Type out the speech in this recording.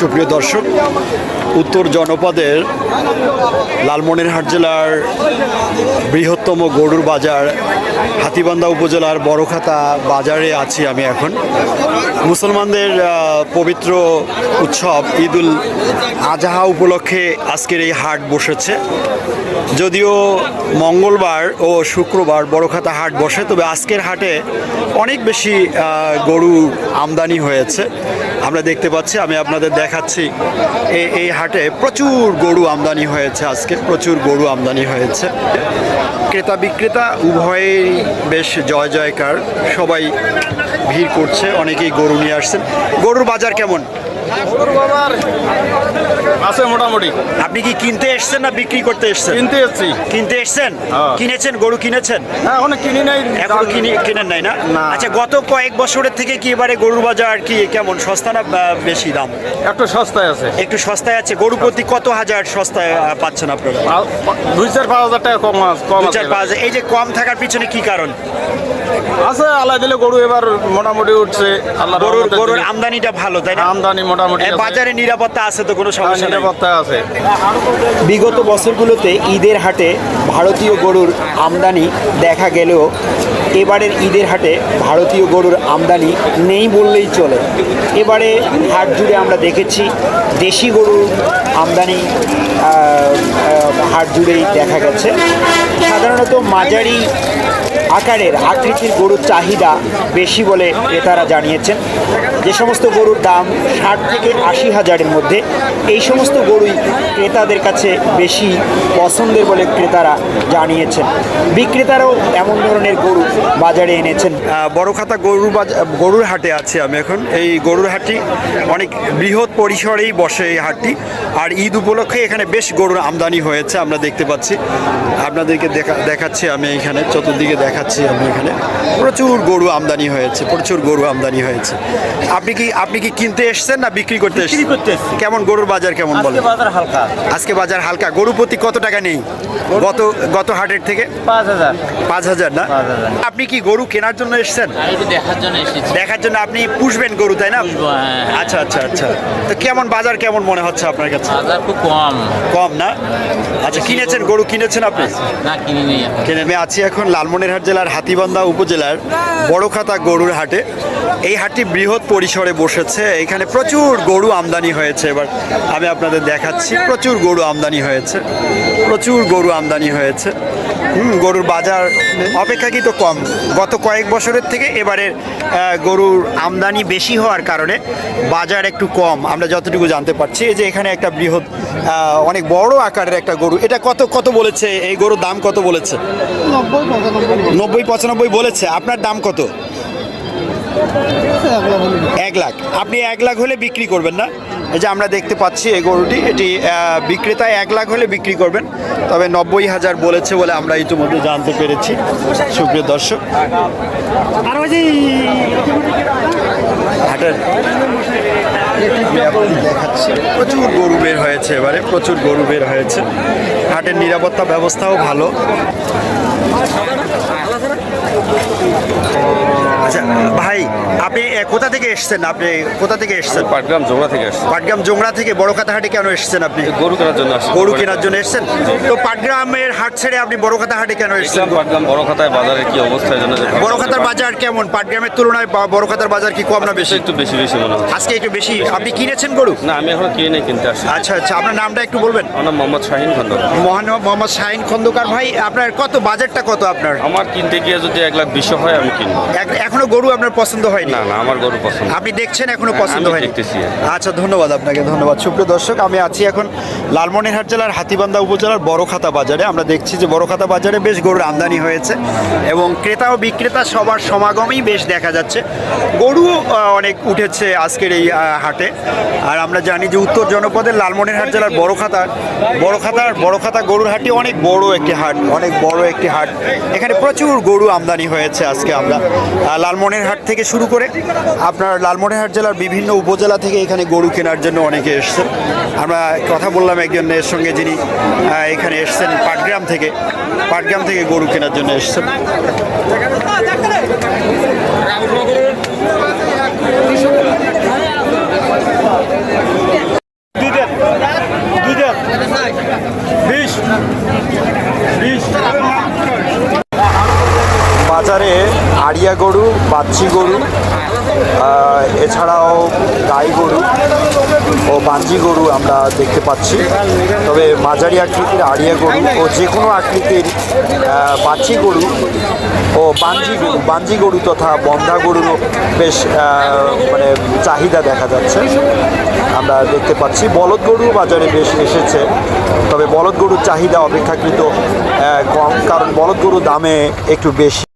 সুপ্রিয় দর্শক উত্তর জনপদের লালমনিরহাট জেলার বৃহত্তম গরুর বাজার হাতিবান্ধা উপজেলার বড়খাতা বাজারে আছি আমি এখন। মুসলমানদের পবিত্র উৎসব ঈদুল আজহা উপলক্ষে আজকের এই হাট বসেছে। যদিও মঙ্গলবার ও শুক্রবার বড়খাতা হাট বসে, তবে আজকের হাটে অনেক বেশি গরু আমদানি হয়েছে। আমরা দেখতে পাচ্ছি, আমি আপনাদের দেখাচ্ছি এই হাটে প্রচুর গরু আমদানি হয়েছে, আজকে প্রচুর গরু আমদানি হয়েছে। ক্রেতা বিক্রেতা উভয়েই বেশ জয় জয়কার, সবাই ভিড় করছে, অনেকেই গরু নিয়ে আসছেন। গরুর বাজার কেমন? আছে মোটামুটি। আপনি কি কিনতে এসছেন না বিক্রি করতে এসছেন? কিনতে এসছি। কিনতে এসছেন? হ্যাঁ। কিনেছেন? গরু কিনেছেন? হ্যাঁ এখন কিনি নাই। এখনও কিনে কিনেন নাই না? না। আচ্ছা গত কয়েক বছরের থেকে কি এবারে গরুর বাজার কি কেমন? সস্তা না বেশি দাম? একটু সস্তায় আছে। একটু সস্তায় আছে। গরু প্রতি কত হাজার সস্তায় পাচ্ছেন আপনারা? দুই চার পাঁচ হাজার টাকা কম কম চার পাঁচ এই যে কম থাকার পিছনে কি কারণ? আছে আল্লাহ দিলে গরু এবার মোটামুটি উঠছে আল্লাহ গরুর গরুর আমদানিটা ভালো তাই না? আমদানি মোটামুটি বাজারে নিরাপত্তা আছে তো কোনো হ্যাঁ, সমস্যা নিরাপত্তা আছে। বিগত বছরগুলোতে ঈদের হাটে ভারতীয় গরুর আমদানি দেখা গেলেও এবারের ঈদের হাটে ভারতীয় গরুর আমদানি নেই বললেই চলে। এবারে হাট জুড়ে আমরা দেখেছি দেশি গরুর আমদানি হাট জুড়েই দেখা গেছে। সাধারণত মাঝারি আকারের আকৃতির গরুর চাহিদা বেশি বলে ক্রেতারা জানিয়েছেন। যে সমস্ত গরুর দাম ষাট থেকে আশি হাজারের মধ্যে এই সমস্ত গরুই ক্রেতাদের কাছে বেশি পছন্দের বলে ক্রেতারা জানিয়েছেন। বিক্রেতারাও এমন ধরনের গরু বাজারে এনেছেন। আহ, বড়খাতা গরুর বাজার গরুর হাটে আছে আমি এখন। এই গরুর হাটটি অনেক বৃহৎ পরিসরেই বসে এই হাটটি। আর ঈদ উপলক্ষে এখানে বেশ গরুর আমদানি হয়েছে আমরা দেখতে পাচ্ছি। আপনাদেরকে দেখা দেখাচ্ছি আমি এখানে চতুর্দিকে দেখাচ্ছি আমি এখানে। প্রচুর গরু আমদানি হয়েছে প্রচুর গরু আমদানি হয়েছে। আপনি কি আপনি কি কিনতে এসছেন না বিক্রি করতে এসছেন? করতে কেমন গরুর বাজার কেমন বলে বাজার হালকা। আজকে বাজার হালকা। গরু প্রতি কত টাকা নেই? গত গত হাটের থেকে? পাঁচ হাজার। পাঁচ হাজার না? আপনি কি গরু কেনার জন্য এসছেন? দেখার জন্য এসেছি। দেখার জন্য আপনি পুষবেন গরু তাই না? পুষবো, হ্যাঁ, হ্যাঁ। আচ্ছা আচ্ছা আচ্ছা। তো কেমন বাজার কেমন মনে হচ্ছে আপনার কাছে? বাজার খুব কম। কম না? আচ্ছা কিনেছেন গরু কিনেছেন আপনি? না কিনি কিনে আমি আছি এখন লালমনিরহাট জেলার হাতিবান্ধা উপজেলার বড়খাতা গরুর হাটে। এই হাটটি বৃহৎ পরিসরে বসেছে। এখানে প্রচুর গরু আমদানি হয়েছে। এবার আমি আপনাদের দেখাচ্ছি প্রচুর গরু আমদানি হয়েছে। প্রচুর গরু আমদানি হয়েছে। গরুর বাজার অপেক্ষাকৃত কম। গত কয়েক বছরের থেকে এবারের আহ, গরুর আমদানি বেশি হওয়ার কারণে বাজার একটু কম। আমরা যতটুকু জানতে পারছি এই যে এখানে একটা বৃহৎ অনেক বড় আকারের একটা গরু। এটা কত কত বলেছে? এই গরুর দাম কত বলেছে? নব্বই পঁচানব্বই বলেছে। আপনার দাম কত? এক লাখ। আপনি এক লাখ হলে বিক্রি করবেন না? এই যে আমরা দেখতে পাচ্ছি এই গরুটি, এটি বিক্রেতা এক লাখ হলে বিক্রি করবেন। তবে নব্বই হাজার বলেছে বলে আমরা ইতিমধ্যে জানতে পেরেছি। সুপ্রিয় দর্শক, হাটের দেখাচ্ছি। প্রচুর গরু বের হয়েছে এবারে, প্রচুর গরু বের হয়েছে। হাটের নিরাপত্তা ব্যবস্থাও ভালো। Gracias. আচ্ছা ভাই আপনি কোথা থেকে এসছেন? আপনি কোথা থেকে এসছেন? পাটগ্রাম জোড়া থেকে আসছে পাটগ্রাম জোংড়া থেকে হাটে কেন এসছেন আপনি? গরু কেনার জন্য গরু কেনার জন্য এসছেন? তো পাটগ্রামের হাট ছেড়ে আপনি বড়কাতা হাটে কেন এসছেন? পাটগ্রাম বড় খাতায় বাজারের কি অবস্থা জন্য ভাবলাম বাজার কেমন? পাটগ্রামের তুলনায় বা- বড়কাতার বাজার কি কম না বেশি? একটু বেশি বেশি মনে হচ্ছে। আজকে একটু বেশি। আপনি কিনেছেন গরু? না আমি এখনও কিনে নেই কিনতে আসছি আচ্ছা আচ্ছা আপনার নামটা একটু বলবেন? আমার নাম মোহাম্মদ শাহিন খন্দর মহান মোহাম্মদ শাহিন খন্দকার। ভাই আপনার কত বাজেটটা কত আপনার? আমার কিনতে গিয়ে যদি এক লাখ বিশ হয় আমি কিনবো। এক- এখনও গরু আপনার পছন্দ হয়নি? না না আমার গরু পছন্দ। আপনি দেখছেন এখনও পছন্দ হয় হয়নি? আচ্ছা ধন্যবাদ আপনাকে ধন্যবাদ। সুপ্রিয় দর্শক আমি আছি এখন লালমনিরহাট জেলার হাতিবান্ধা উপজেলার বড়খাতা বাজারে আমরা দেখছি যে বড়খাতা বাজারে বেশ গরুর আমদানি হয়েছে এবং ক্রেতা ও বিক্রেতা সবার সমাগমই বেশ দেখা যাচ্ছে। গরু অনেক উঠেছে আজকের এই হাটে। আর আমরা জানি যে উত্তর জনপদের লালমনিরহাট জেলার বড়খাতা বড়খাতার, বড়খাতা গরুর হাটটি অনেক বড় একটি হাট, অনেক বড় একটি হাট। এখানে প্রচুর গরু আমদানি হয়েছে আজকে আমরা লালমনিরহাট থেকে শুরু করে আপনার লালমনিরহাট জেলার বিভিন্ন উপজেলা থেকে এখানে গরু কেনার জন্য অনেকে এসছেন। আমরা কথা বললাম একজনের সঙ্গে যিনি এখানে এসছেন পাটগ্রাম থেকে। পাটগ্রাম থেকে গরু কেনার জন্য এসছেন। বাজারে আড়িয়া গরু বাচ্চি গরু এছাড়াও গাই গরু ও বাঞ্জি গরু আমরা দেখতে পাচ্ছি। তবে মাঝারি আকৃতির আড়িয়া গরু ও যে কোনো আকৃতির বাচ্চি গরু ও বাঞ্জি গরু বাঞ্জি গরু তথা বন্ধা গরুরও বেশ মানে চাহিদা দেখা যাচ্ছে। আমরা দেখতে পাচ্ছি বলদ গরু বাজারে বেশ এসেছে। তবে বলদ গরুর চাহিদা অপেক্ষাকৃত কম, কারণ বলদ গরু দামে একটু বেশি।